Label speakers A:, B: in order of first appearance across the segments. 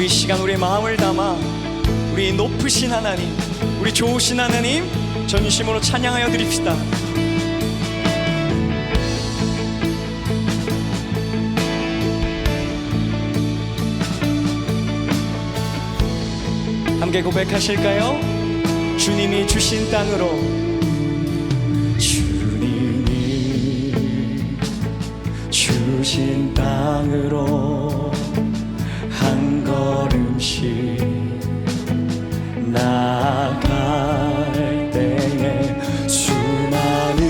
A: 우리 이 시간 우리의 마음을 담아 우리 높으신 하나님 우리 좋으신 하나님 전심으로 찬양하여 드립시다. 함께 고백하실까요? 주님이 주신 땅으로. 주님이 주신 땅으로. 한 걸음씩 나갈 때에 수많은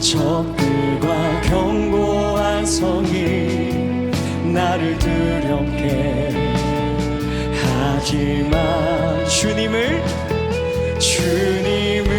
A: 적들과 견고한 성이 나를 두렵게 하지만 주님을 주님을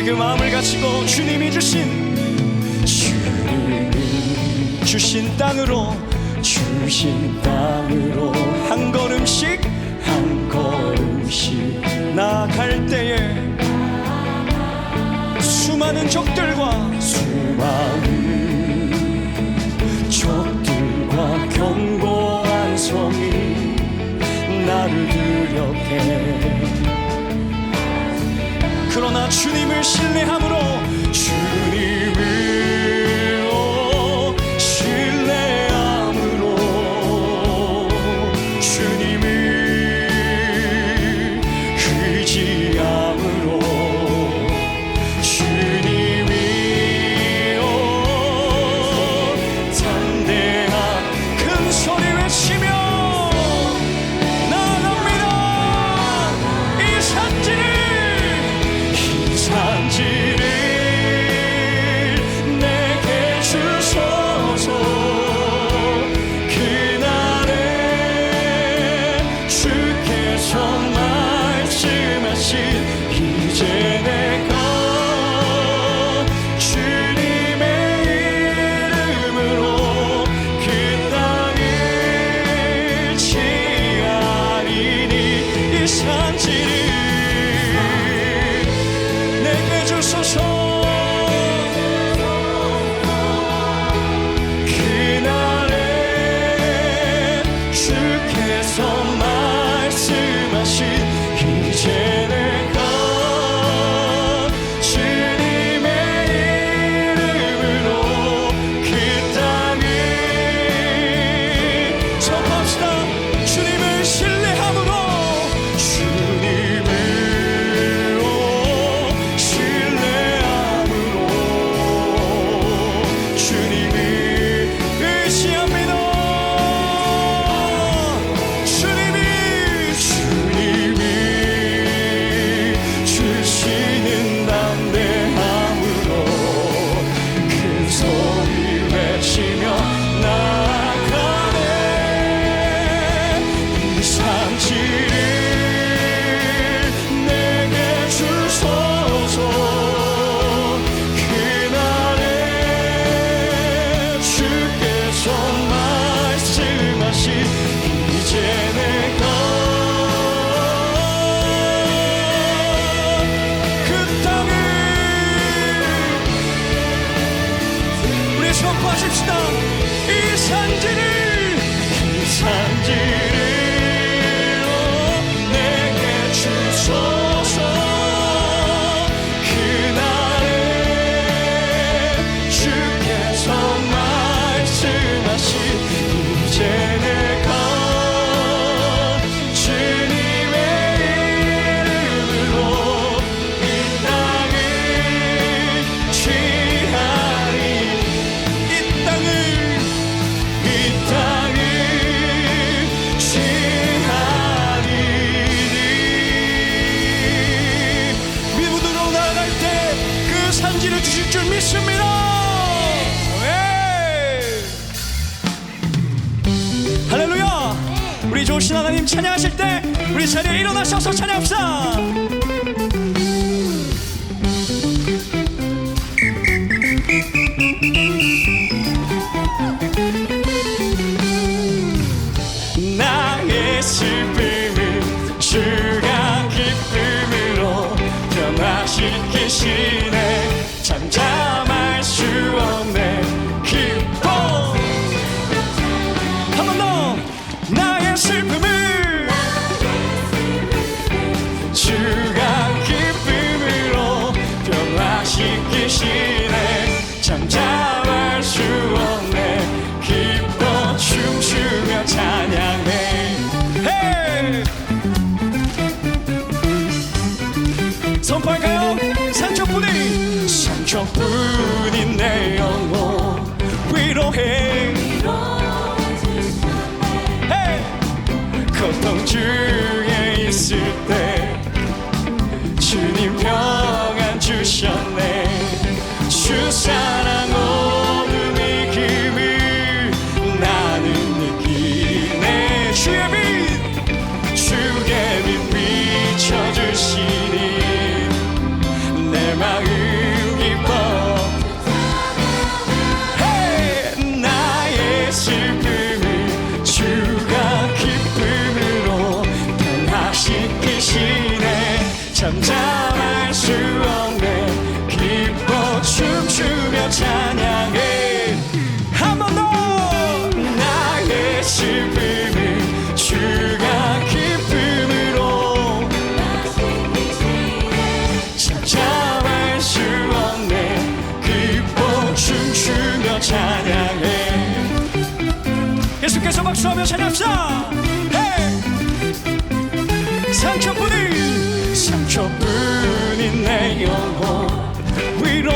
A: 우리 그 마음을 가지고 주님이 주신 주님이 주신 땅으로 주신 땅으로 한 걸음씩 한 걸음씩 나갈 때에 수많은 적들과 수많은 적들과 견고한 성이 나를 두렵게 그러나 주님을 신뢰함으로 주님 so much.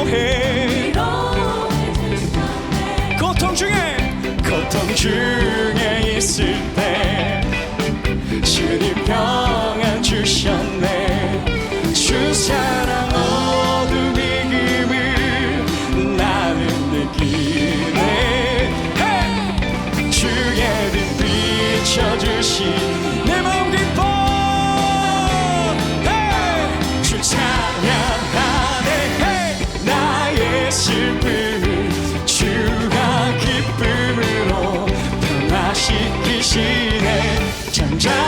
A: 위로해. 고통 중에 고통 중 대신에 잠자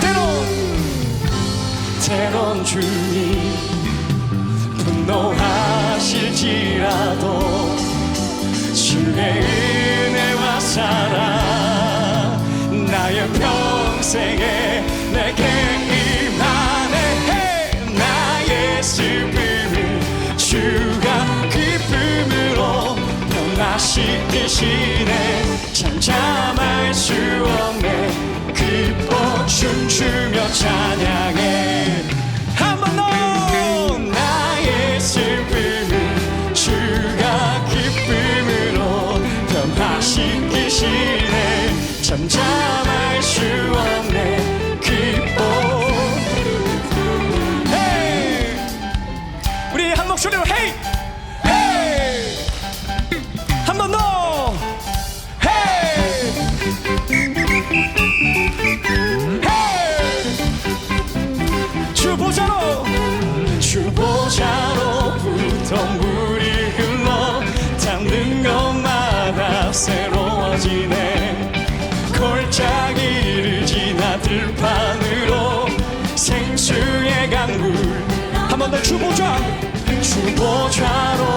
A: 때론 때론 주님 분노하실지라도 주의 은혜와 사랑 나의 평생에 내게 임하네 나의 슬픔을 주 자식 대신에 잠잠할 수 없네. 그 기뻐 춤추며 찬양해. 들판으로 생수의 강물. 한 번 더 주보좌 주보좌로.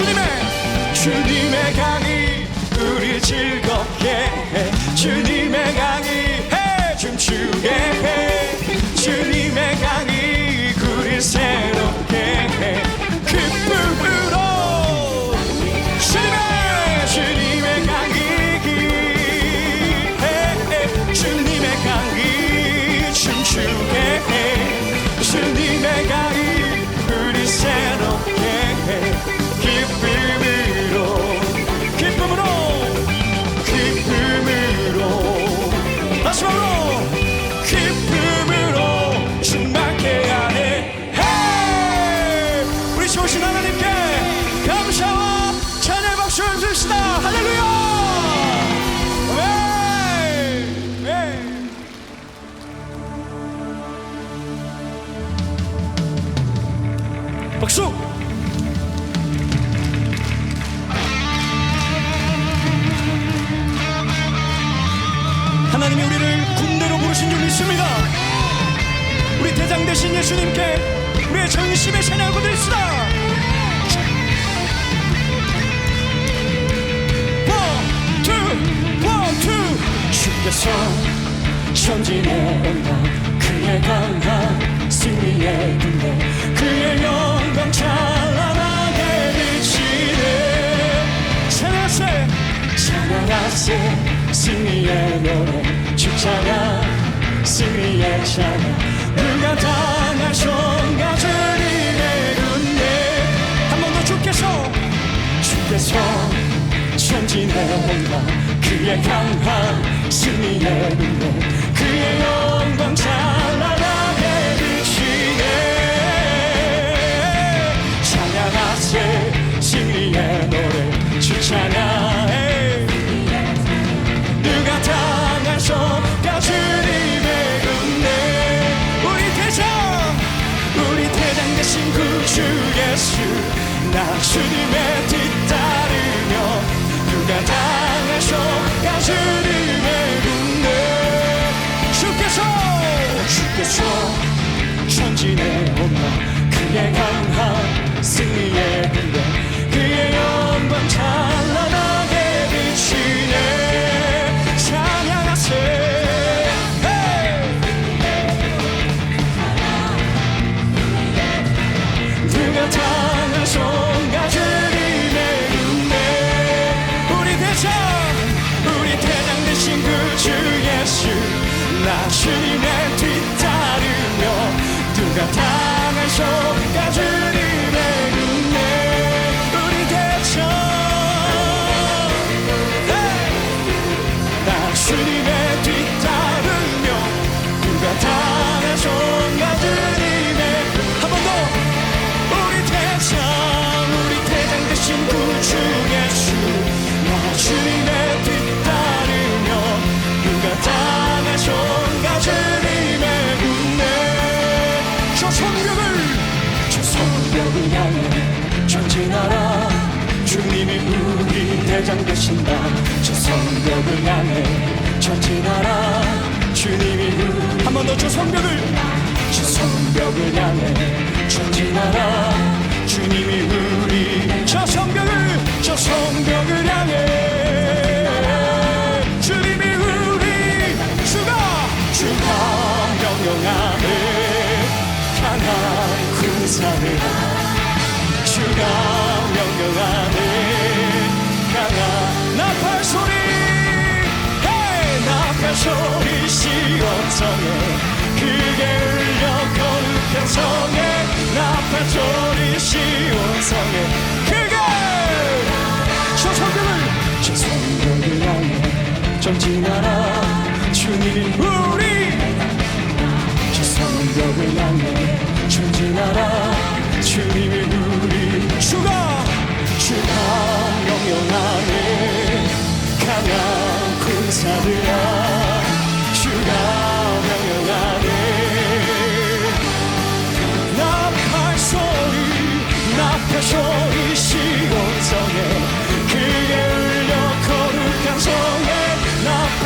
A: 주님의 주님의 강이 우리 즐겁게 해. 주님의 강이 해. 춤추게 해. 댄스 리액션. 누가 다날 손가락을 내군데 한 번 더 주께서 주께서 천진의 혼과 그의 강한 승리의 눈에 그의 영광 찬란하게 비치네. 찬양하세 승리의 노래. 주찬양. 나 주님의 뒤따르며 누가 당하셔가 주님의 군대 주께서 주께서 천진의 온나 그의 강한 승리의 군대 나주 우리 대장 되신다. 저 성벽을 향해 전진하라. 주님이 한 번 더 저 성벽을. 저 성벽을 향해 전진하라. 주님이 우리 저 성벽을. 저 성벽을 향해 주님이 우리 주가 주가 명령하네. 강한 군사를 주가 명령하네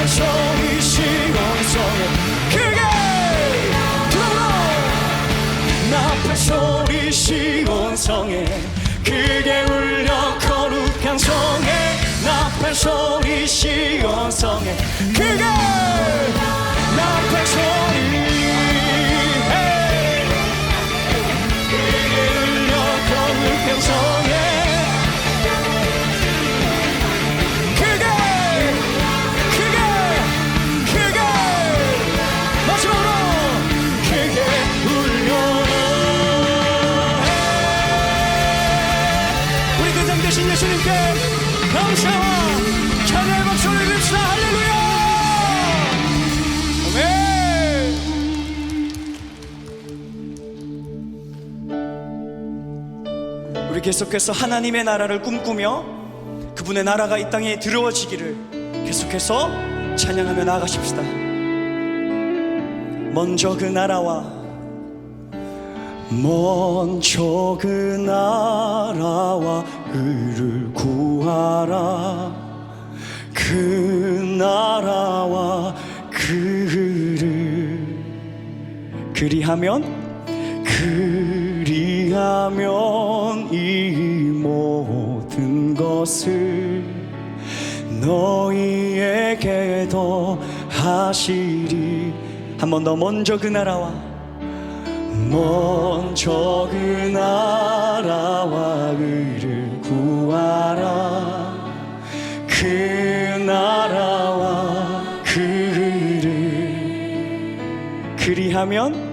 A: 나팔 소리 시온성에 그게 들어라 나팔 소리 시온성에 크게 울려 거룩한 성에. 나팔 소리 시온성에 크게 우리 계속해서 하나님의 나라를 꿈꾸며 그분의 나라가 이 땅에 들어워지기를 계속해서 찬양하며 나아가십시다. 먼저 그 나라와 먼저 그 나라와 의를 구하라. 그 나라와 그 의를 그리하면 그리 하면 이 모든 것을 너희에게 더 하시리. 한 번 더 먼저 그 나라와 먼저 그 나라와 의를 구하라. 그 나라와 그 의를 그리하면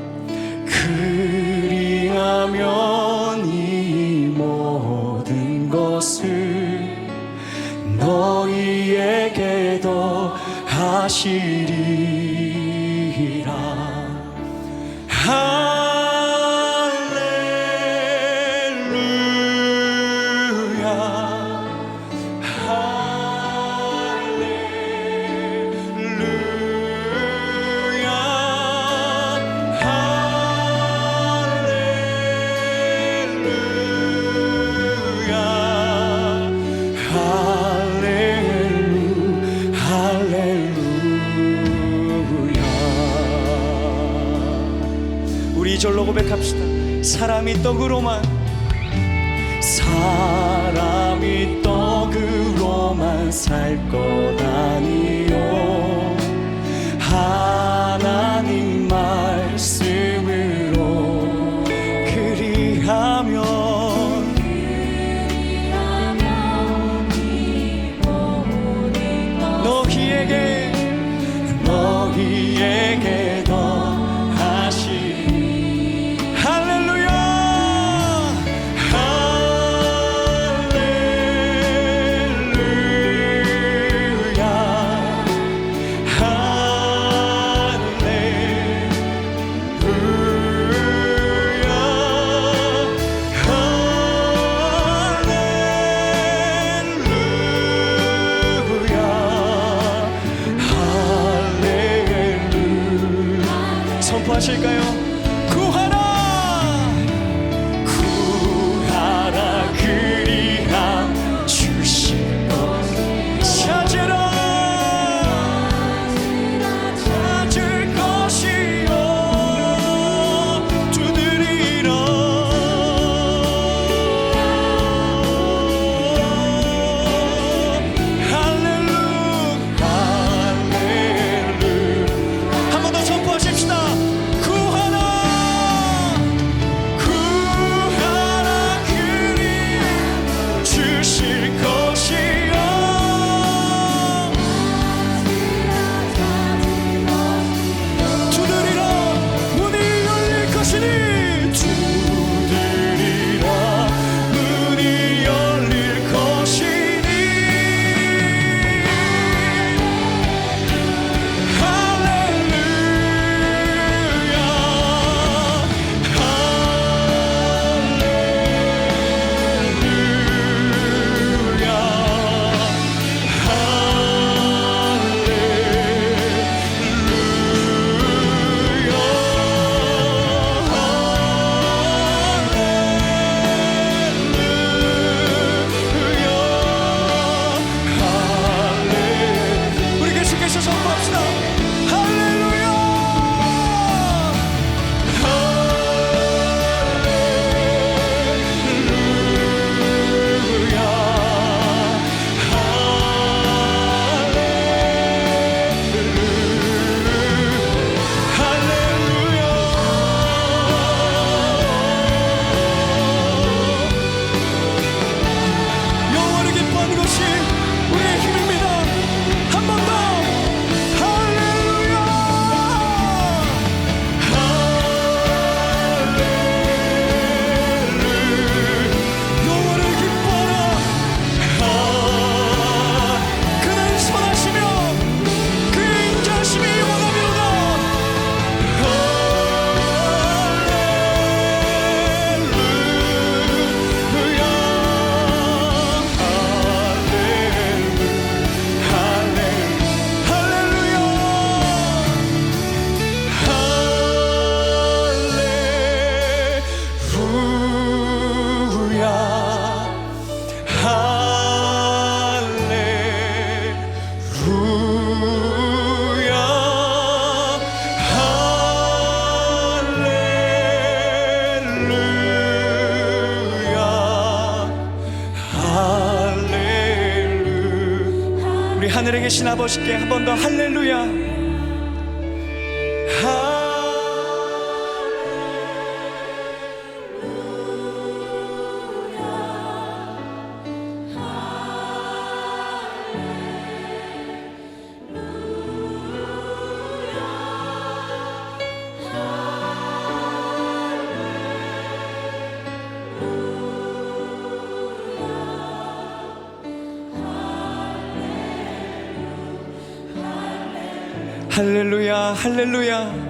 A: 그리하면 이 모든 것을 너희에게도 하시리 할렐루야. 할렐루야 우리 이절로 고백합시다. 사람이 떡으로만 사람이 떡으로만 살 것 아니요. 하 우리 하늘에 계신 아버지께 한 번 더 할렐루야. 할렐루야 할렐루야.